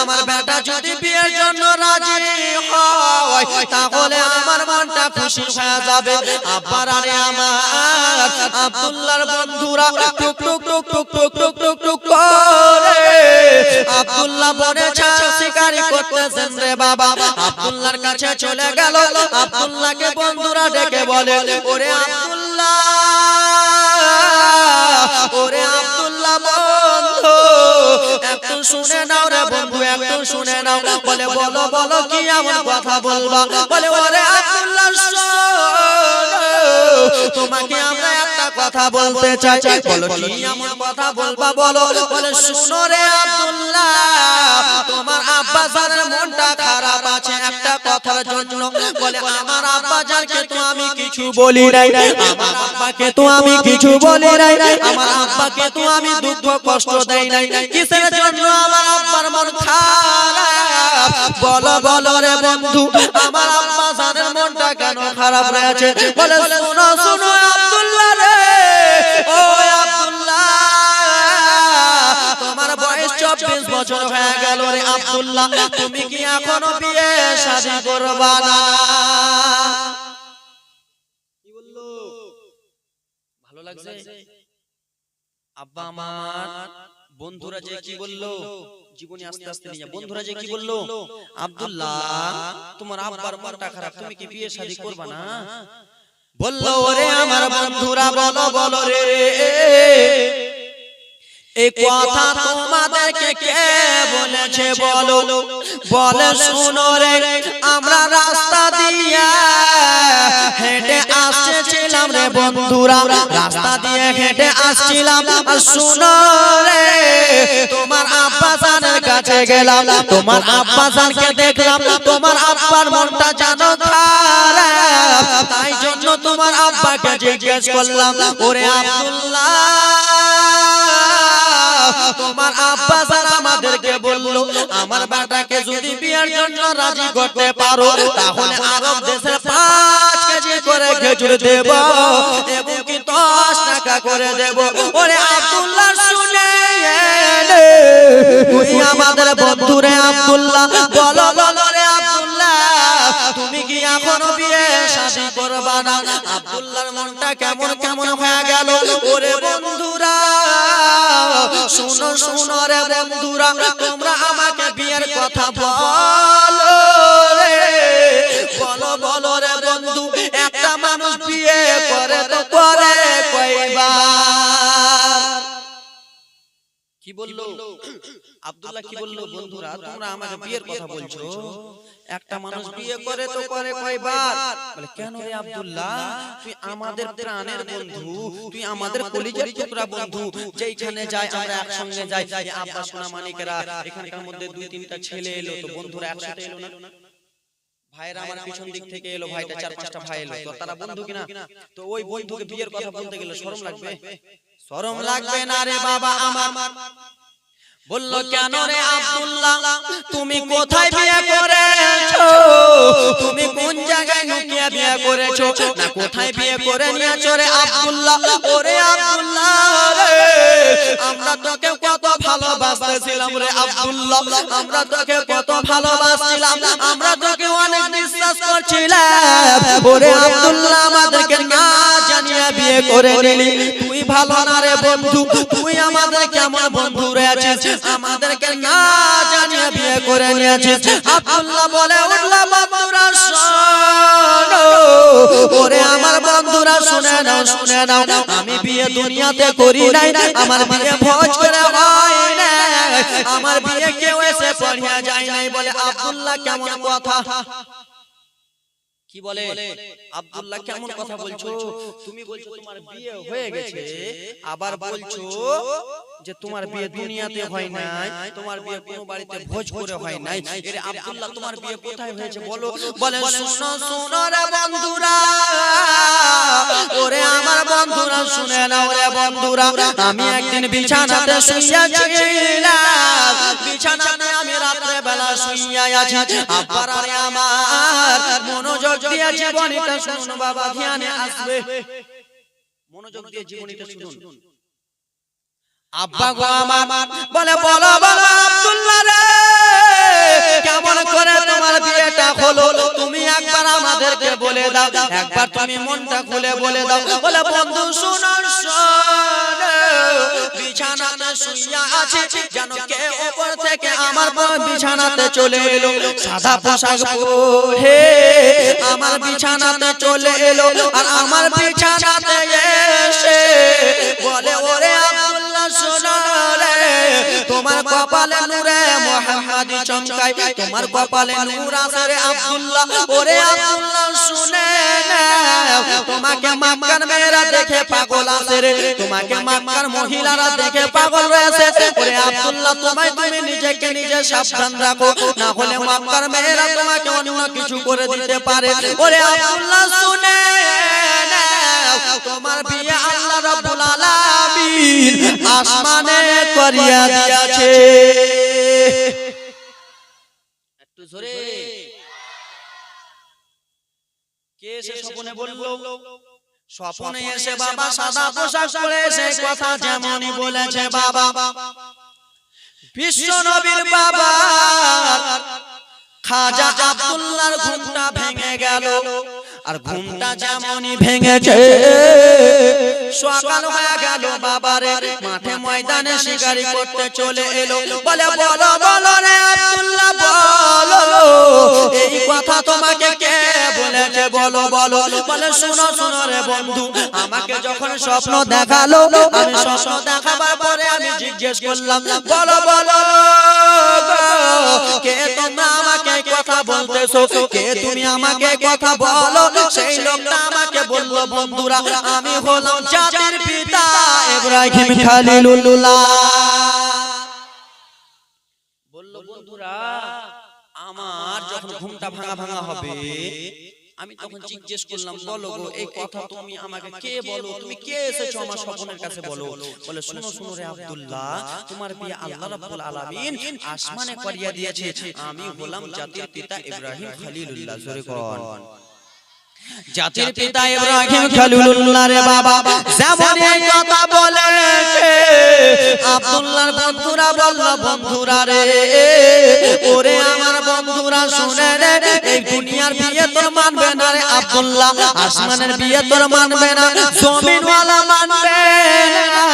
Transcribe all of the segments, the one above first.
আমার বেটা যদি বিয়ের জন্য রাজি হয়, তাহলে আমার মনটা খুশি হয়ে যাবে। আব্বার আরে আমার, আব্দুল্লাহর বন্ধুরা টুক টুক টুক টুক টুক টুক টুক টুক করে। আব্দুল্লাহ বলেছে শিকারি করতেছেন রে বাবা। আব্দুল্লাহর কাছে চলে গেল। আব্দুল্লাহকে বন্ধুরা ডেকে বলে, ওরে আব্দুল্লাহ ওরে আব্দুল্লাহ একটু শুনে নাও রে বন্ধু, একটু শুনে নাও। বলে, বলো বলো, কি এমন কথা বলবা? বলে আব্দুল্লাহ তোমাকে আমরা একটা কথা বলতে চাই। বলো কি এমন কথা বলবা? বলো বলে শুনো রে আব্দুল্লাহ তোমার আব্বা জানের মনটা খারাপ আছে একটা কথার জন্য। বলে আমার আব্বা জানকে তো আমি কিছু বলি নাই। আমার আব্বাকে তো আমি কিছু বলি নাই। আমার আব্বাকে তো আমি দুঃখ কষ্ট দেই নাই। কিসের জন্য আমার আব্বার মন খারাপ? বলো বলো রে বন্ধু আমার কেন খারাপ রয়েছে বলে শুনো শুনো আব্দুল্লাহ রে। ও আব্দুল্লাহ। তোমার বয়স চব্বিশ বছর হয়ে গেল রে আব্দুল্লাহ। তুমি কি এখনও বিয়ে শাদী করবা না? কি বলল? ভালো লাগছে? আব্বা আমার বন্ধুরা যে কি বলল? জীবনে আস্তে আস্তে নিয়ে। বন্ধুরা যে কি বলল? আব্দুল্লাহ তোমার আব্বার মনটা খারাপ তুমি কি বিয়ে শাদী করবা না? বলল ওরে আমার বন্ধুরা বলো বলো রে। এই কথা তোমাদেরকে কে বলেছে বলো? বলে? শুনো রে আমরা রাস্তা দিয়া হেঁটে আসছিলাম রে বন্ধুরা। রাস্তা দিয়ে হেঁটে আসছিলাম। আর শুনো কাছে গেলাম, তোমার আব্বা জানকে দেখলাম, তোমার আব্বার মনটা জানো খারাপ তাই জন্য তোমার আব্বাকে জিজ্ঞেস করলাম, ওরে আব্দুল্লাহ, তোমার আব্বা স্যার আমাদেরকে বলল, আমার বেটাকে যদি বিয়ের জন্য রাজি করতে পারো, তাহলে আরব দেশের পাঁচ কেজি করে খেজুর দেব এবং কি দশ টাকা করে দেব ওরে এলে। তুই আমাদের বন্ধুরে আব্দুল্লাহ। বলো বলো রে আব্দুল্লাহ তুমি কি এখনও বিয়ে শাদি করবা না? আব্দুল্লাহর মনটা কেমন কেমন হয়ে গেল? ওরে বন্ধুরা শুনো শুনো রে বন্ধুরা তোমরা আমাকে বিয়ের কথা বলো। কি বলল? আব্দুল্লাহ কি বলল? বন্ধুরা তোমরা আমাকে বিয়ের কথা বলছো। একটা মানুষ বিয়ে করে তো করে কয়বার? বলে কেন রে আব্দুল্লাহ? তুই আমাদের প্রাণের বন্ধু। তুই আমাদের কলিজার টুকরা বন্ধু। যেইখানে যাই আমরা একসঙ্গে যাই। আব্বা সোনা মানিকেরা এখানকার মধ্যে দুই তিনটা ছেলে এলো তো বন্ধুরা একসাথে এলো না? ভাইরা আমার পিছন দিক থেকে এলো ভাইটা চার পাঁচটা ভাই এলো। তো তারা বন্ধু কিনা তো ওই বন্ধুকে বিয়ের কথা বলতে গেলে শরম লাগবে। শরম লাগবে না রে বাবা আমার। বলল কেন রে আব্দুল্লাহ? তুমি কোথায় বিয়ে করেছ? তুমি কোন জায়গায় লুকিয়ে বিয়ে করেছ? না কোথায় বিয়ে করে নিয়েছো রে আব্দুল্লাহ? ওরে আব্দুল্লাহ রে! আমরা তোকে কত ভালোবাসতেছিলাম রে আব্দুল্লাহ। আমরা তোকে কত ভালোবাসছিলাম। আমরা তোকে অনেক বিশ্বাস করছিলাম। ওরে আব্দুল্লাহ আমাদেরকে না জানিয়ে বিয়ে করে নিলি। ভালো না রে বন্ধু? তুই আমাদের কেমন বন্ধু রে আছিস আমাদেরকে না জানিয়ে বিয়ে করে নিয়েছিস। আব্দুল্লাহ বলে উঠলা বন্ধুরা ওরে আমার বন্ধুরা, শুনে নাও শুনে নাও। আমি বিয়ে দুনিয়াতে করি নাই। আমার বিয়ে ভোজ করে হয় আমার বিয়ে কেউ এসে পড়িয়া যায় নাই বলে আব্দুল্লাহ কেমন কথা? কি বলে? আব্দুল্লাহ কেমন কথা বলছো? তুমি বলছো তোমার বিয়ে হয়ে গেছে আবার বলছো যে তোমার বিয়ে দুনিয়াতে হয় নাই তোমার বিয়ে কোনো বাড়িতে ভোজ করে হয় নাই। এর আব্দুল্লাহ তোমার বিয়ে কোথায় হয়েছে বলো? বলে? শুনো শুনো রে বন্ধুরা। ওরে আমার বন্ধুরা শুনে নাও রে বন্ধুরা। আমি একদিন বিছানাতে শুইয়াছিলাম বিছানাতে আমি রাত্রে বেলা শুইয়া আছি। আরে আমার মনোযোগ দিয়ে জীবনীটা শুনুন বাবা ধ্যানে আসবে। মনোযোগ দিয়ে জীবনীটা শুনুন। আব্বা গো আমার বলে বলো বাবা আব্দুল্লাহ রে কেমন করে তোমার বিয়েটা হলো? তুমি একবার আমাদেরকে বলে দাও একবার তুমি মনটা খুলে বলে দাও। বলে বন্ধু শুনো বিছানাতে শুইয়া আছে যেন কে উপর থেকে আমার বিছানাতে চলে এলো। সাদা পোশাক হে আমার বিছানাতে চলে এলো। আর আমার বিছানাতে এসে বলে কপালে নূরে মোহাম্মদি চমকাই। তোমার কপালে নূর আছে আব্দুল্লাহ। ওরে আব্দুল্লাহ, শুনে তোমাকে মেয়েরা দেখে পাগল আছে রে। তোমাকে মহিলারা দেখে পাগল রয়েছে। ওরে আব্দুল্লাহ, তোমায় তুমি নিজেকে নিজে সাবধান রাখো। না হলে মেয়েরা তোমাকে অন্য কিছু করে দিতে পারে। ওরে আব্দুল্লাহ, শুনে তোমার বিয়ে আল্লাহ আলামিন। আসমানে করিয়া দিয়াছে একটু জোরে। কে এসে স্বপনে বলল? স্বপনে এসে বাবা সাদা পোশাক পরে এসে কথা যেমনই বলেছে বাবা। বিশ্ব নবীর বাবা খাজা আব্দুল্লাহর ঘুমটা ভেঙে গেল। আর ঘুমটা যেমনই ভেঙেছে সকাল হয়ে গেল বাবারে মাঠে ময়দানে শিকারি করতে চলে এলো। বলে বলো বলো রে আব্দুল্লাহ বলো। এই কথা তোমাকে কে বলেছে? বলো বলো বলে। শুনো শুনো রে বন্ধু আমাকে যখন স্বপ্ন দেখাল আমি স্বপ্ন দেখাবার পরে আমি জিজ্ঞেস করলাম বলো বলো কে তোমরা কথা বলতেছো? কে তুমি আমাকে কথা বলো? সেই লোকটা আমাকে বলল বন্ধুরা আমি হলাম জাতির পিতা ইব্রাহিম খালিলুল্লাহ। বলল বন্ধুরা আমার যখন ঘুমটা ভাঙা ভাঙা হবে আমি তখন জিজ্ঞেস করলাম বলো গো এই কথা তুমি আমাকে কে বলো? তুমি কে এসেছ আমার স্বপ্নের কাছে বলো? বলে। শুনো শুনো রে আব্দুল্লাহ তোমার বিয়ে আল্লাহ রাব্বুল আলামিন আসমানে করিয়া দিয়েছে। আমি হলাম জাতির পিতা ইব্রাহিম খলিলুল্লাহ। জোরে কোন। জাতির পিতা ইব্রাহিম খলিলুল্লাহ রে বাবা। যেমন এই কথা বলেছে আব্দুল্লাহর বন্ধুরা বলল বন্ধুরা রে ওরে আমার বন্ধুরা শুনে রে এই দুনিয়ার বিয়ে তোর মানবে না রে আব্দুল্লাহ আসমানের বিয়ে তোর মানবে না জমিনওয়ালা মানবে না।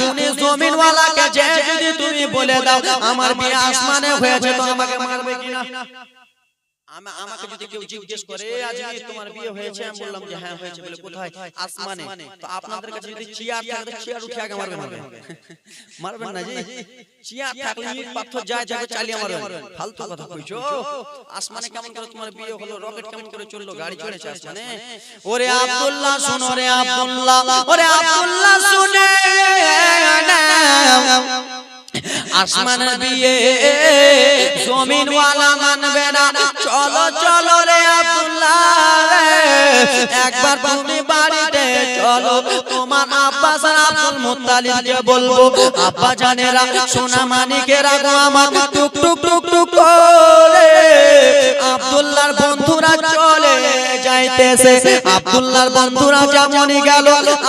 তুমি জমিনওয়ালাকে যে যদি তুমি বলে দাও আমার বিয়ে আসমানে হয়েছে তো আমাকে মারবে কিনা? আমাকে যদি কেউ জিজ্ঞেস করে আজকে তোমার বিয়ে হয়েছে? আমি বললাম যে হ্যাঁ হয়েছে। বলে কোথায়? আসমানে। তো আপনাদের কাছে যদি চেয়ার থাকে চেয়ার উঠে আগে মারবেন মারবেন। না জি চেয়ার থাকলে ইট পাথর যায় যাবে চালিয়ে মারবেন। ফালতু কথা কইছো। আসমানে কেমন করে তোমার বিয়ে হলো রকেট কেমন করে চলল গাড়ি চড়েছে আসমানে? ওরে আব্দুল্লাহ শোনো রে আব্দুল্লাহ ওরে আব্দুল্লাহ। শুনে নাও বিয়ে জমিন ওয়ালা মানবে না একবার তুমি বাড়িতে চলো, তোমার আব্বাস আর আব্দুল মুত্তালিবকে বলব, আব্বা জানেরা, সোনা মানিকেরা গো আমার টুক টুক টুক টুক করে। আব্দুল্লাহর বন্ধুরা চলে যাইতেছে, আব্দুল্লাহর বন্ধুরা যেমনই গেল,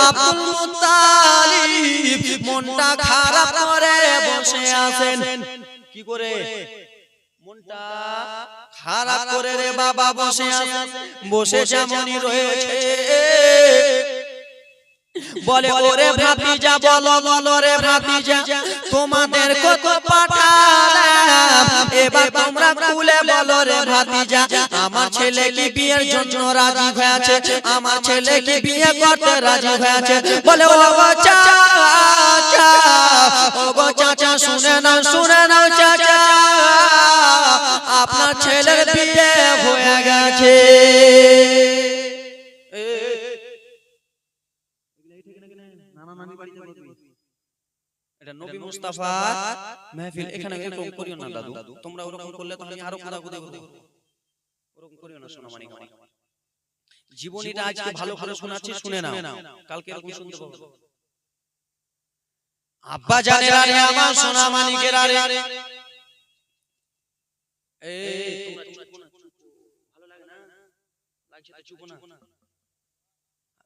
আব্দুল মুত্তালিব মনটা খারাপ করে বসে আছেন। কি করে? মনটা খারাপ করে রে বাবা বসে বসে যেমনই রয়েছে। বলে ওরে ভাতিজা বলো বলো রে ভাতিজা তোমাদের কত পাঠালাম? এবার তোমরা খুলে বলো রে ভাতিজা আমার ছেলে কি বিয়ের জন্য রাজি হয়েছে আমার ছেলে কি বিয়ে করতে রাজি হয়েছে বলে ও চাচা ও চাচা শুনে নাও শুনে নাও চাচা আপনার ছেলের বিয়ে হয়ে গেছে। এটা নবী মুস্তাফা মাহফিল। এখানে এরকম করিও না দাদু। তোমরা ওরকম করলে তো আরও কোদা কোদা করব। ওরকম করিও না সোনা মানিক আমার জীবনীটা আজকে ভালো করে শোনাচ্ছি শুনে নাও। কালকে এরকম শুনতে পাবো। আব্বা জানেরা রে আমার সোনা মানিকের আরে এই তোমরা চুপ না, ভালো লাগে না? লাগছে তো চুপ না?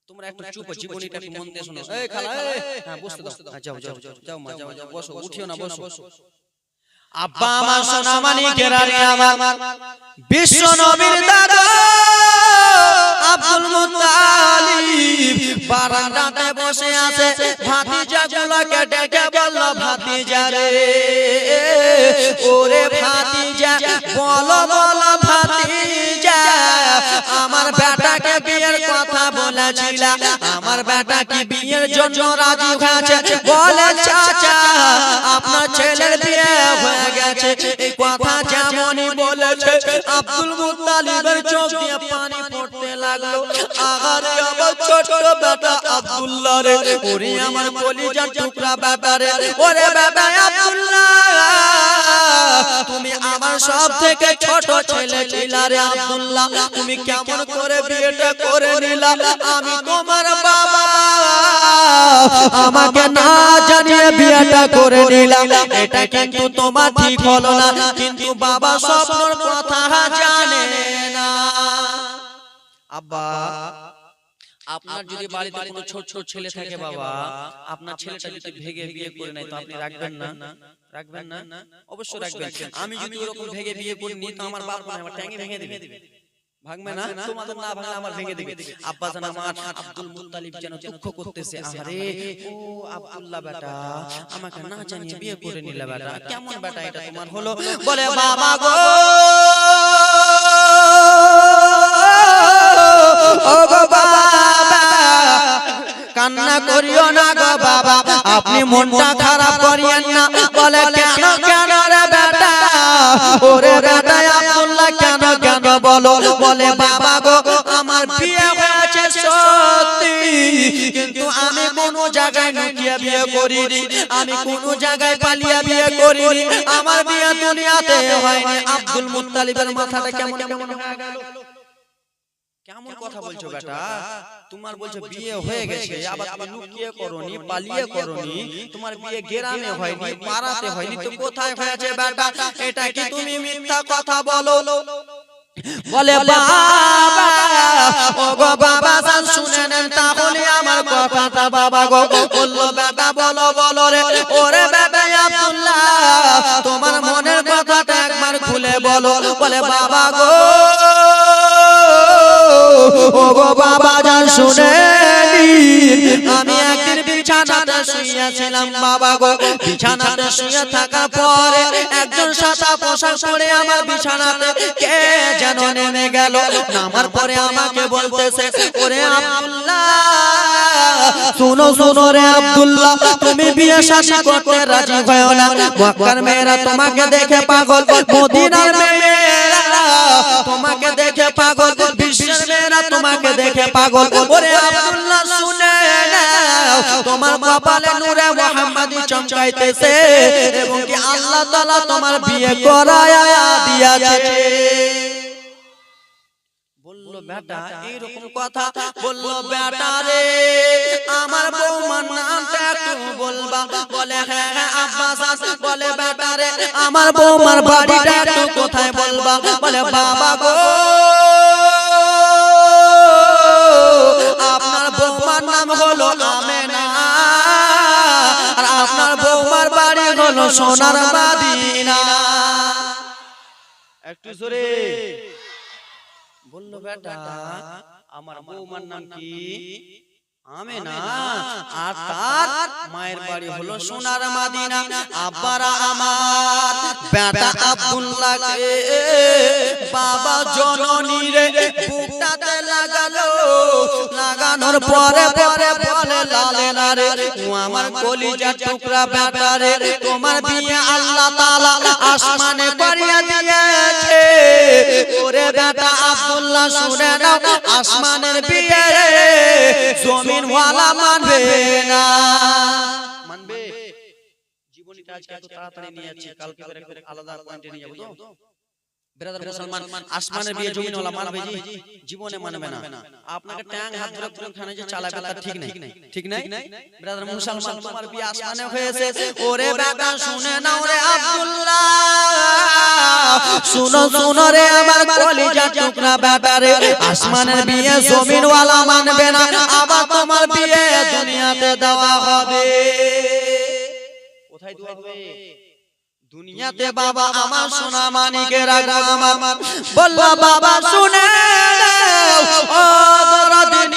তোমরা একটু চুপ জীবনীটা একটু মন দিয়ে শোনো। এই খালা হ্যাঁ বসতে দাও। হ্যাঁ, যাও যাও যাও যাও মা যাও যাও বসো উঠিও না বসো। আব্বা আমার সোনা মানিকের আরে আমার বিশ্ব নবীর দাদা আব্দুল মুত্তালিব বারান্দাতে বসে আছে। ভাতিজা গুলোকে ডেকে বলল ভাতিজা রে বলো বলো, ভাতিজা, আমার বেটাকে বিয়ের কথা বলেছিল। আমার বেটা কি বিয়ের জন্য রাজি হয়েছে। বলে, চাচা, আপনার ছেলের বিয়ে হয়ে গেছে। এই কথা যেমনই বলেছে, আব্দুল মুত্তালিবের চোখ দিয়ে পানি পড়তে লাগল। আগারে আমার ছোট বেটা আব্দুল্লাহ রে। ওরে, আমার কলিজার টুকরা বেটা রে। ওরে, বেটা আব্দুল্লাহ। সব থেকে ছোট ছেলে ছিলা রে আব্দুল্লাহ। তুমি কেমন করে বিয়েটা করে নিলা? আমি তোমার বাবা। আমাকে না জানিয়ে বিয়েটা করে নিলাম এটা কিন্তু তোমার ঠিক হলো না। কিন্তু বাবা স্বপ্নর কথা জানে না। আব্বা। আপনার যদি বাড়িতে কোনো ছোট ছোট ছেলে থাকে বাবা আপনার ছেলেটা যদি ভেগে বিয়ে করে নেয় তো আপনি রাখবেন না? রাখবেন না? অবশ্যই রাখবেন। আমি যদি ওরকম ভেগে বিয়ে করে নিই তো আমার বাপ আমার ট্যাঙ্কি ভেঙে দিবে। ভাঙবে না? তোমাদের না ভাঙলে আমার ভেঙে দিবে। আব্বা জান আমার আব্দুল মুত্তালিব যেন দুঃখ করতেছে আরে ও আব্দুল্লাহ বেটা আমাকে না জানিয়ে বিয়ে করে নিলে বেটা। কেমন বেটা এটা তোমার হলো? বলে বাবা গো! ও বাবা কান্না করিও না গো বাবা। আপনি মনটা খারাপ করিয়েন না। বলে, কেন কেন রে বেটা? ওরে বেটা, আব্দুল্লাহ, কেন কেন? বলো। বলে, বাবা গো, আমার বিয়ে হয়েছে সত্যি। কিন্তু আমি কোন জায়গায় লুকিয়ে বিয়ে করিনি। আমি কোন জায়গায় পালিয়ে বিয়ে করিনি। আমার বিয়ে দুনিয়াতে হয়নি। আব্দুল মুত্তালিবের মাথাটা কেমন কেমন হয়ে গেল? কেমন কথা বলছো বেটা? তোমার বলছো বিয়ে হয়ে গেছে আবার তুমি লুকিয়ে করনি পালিয়ে করনি তোমার বিয়ে গেরামে হয়নি পাড়াতে হয়নি তো কোথায় হয়েছে বেটা? এটা কি তুমি মিথ্যা কথা বলো? বলে? বাবা ও গো বাবা জান শুনে নেন তাহলে আমার কথাটা বাবা গো বলল বেটা বলো বলো রে। ওরে বেটা আব্দুল্লাহ তোমার মনের কথাটা একবার খুলে বলো। বলে। বাবা গো। ও গো বাবা শুনে আমি একদিন বিছানাতে শুয়েছিলাম বাবা গো। বিছানাতে শুয়ে থাকার পরে একজন সাদা পোশাক পরে আমার বিছানাতে কে যেন নেমে গেল? নামার পরে আমাকে বলতেছে ওরে আব্দুল্লাহ শুনো শুনো রে আব্দুল্লাহ তুমি বিয়ে শাসী করতে রাজি হয় না। মক্কার মেয়েরা তোমাকে দেখে পাগল। মদিনার মেয়েরা তোমাকে দেখে পাগল বিশ্বের মেয়েরা তোমাকে দেখে পাগল ওরে আব্দুল্লাহ, শুনে তোমার কপালে নূরে মুহাম্মাদি চমকাইতেছে এবং কি আল্লাহ তাআলা তোমার বিয়ে করায়া দিয়াছে? বেটা এইরকম কথা বলল বেটা রে। আমার বৌমার নামটা একটু বলবা। বলে হ্যাঁ হ্যাঁ আব্বাস বলে বেটা রে। আমার বৌমার বাড়িটা একটু কোথায় বলবা? বলে বাবা গো আপনার বৌমার নাম হলো আমেনা। আর আপনার বৌমার বাড়ি হলো সোনার মাদিনা। একটু জোরে। বলল বেটা আমার বৌমার নাম কি? আমেনা। আর তার মায়ের বাড়ি হলো সোনার মাদিনা। আব্বারা আমার। বেটা আব্দুল্লাহকে। বাবা জননী রে। বুকটাতে লাগালো। লাগানোর পরে পরে বলে লালে না রে আমার কলিজা টুকরা বেটা রে তোমার বিয়ে আল্লাহ তাআলা আসমানে করিয়া দিয়েছে। ওরে দাদা আব্দুল্লাহ শুনে নাও, আসমানের বিয়ে জমিন ওয়ালা মানবে না। মানবে? জীবনীটা আজকে এত তাড়াতাড়ি নিয়ে যাচ্ছি, কালকে আলাদা পয়েন্টে নিয়ে যাব তো? ব্রাদার মুসলমান আসমানের বিয়ে জমিন ওয়ালা মানবে জি জীবনে মানবে না। আপনাকে ট্যাং হাত ধরে পুরো খানে যে চালাবে তার ঠিক নাই। ঠিক নাই। ব্রাদার মুসলমান তোমার বিয়ে আসমানে হয়েছে। ওরে বেটা শুনে নাও রে আব্দুল্লাহ। শুনো শুনো রে আমার কলিজা টুকরা বেটা আসমানের বিয়ে জমিন ওয়ালা মানবে না। আবার তোমার বিয়ে দুনিয়াতে দেওয়া হবে। কোথায় দেওয়া হবে? দুনিয়াতে বাবা আমার সোনা মানিকে রাখব আমার বলল বাবা শুনে ও শুনো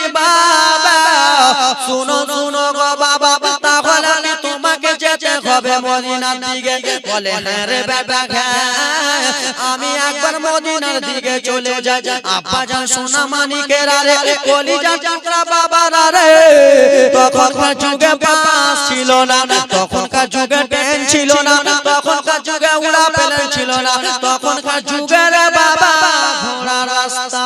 হবে মদিনার দিকে। বলে হ্যাঁ রে বেটা হ্যাঁ আমি একবার মদিনার দিকে চলে যাই। আব্বা যান সোনা মানিকের আরে, কলিজা টুকরা বাবার আরে। তখনকার যুগে বাস ছিল না, তখনকার যুগে ট্রেন ছিল না, তখনকার যুগে উড়া প্লেন ছিল না, তখনকার যুগে রে বাবা ঘোড়া রাস্তা।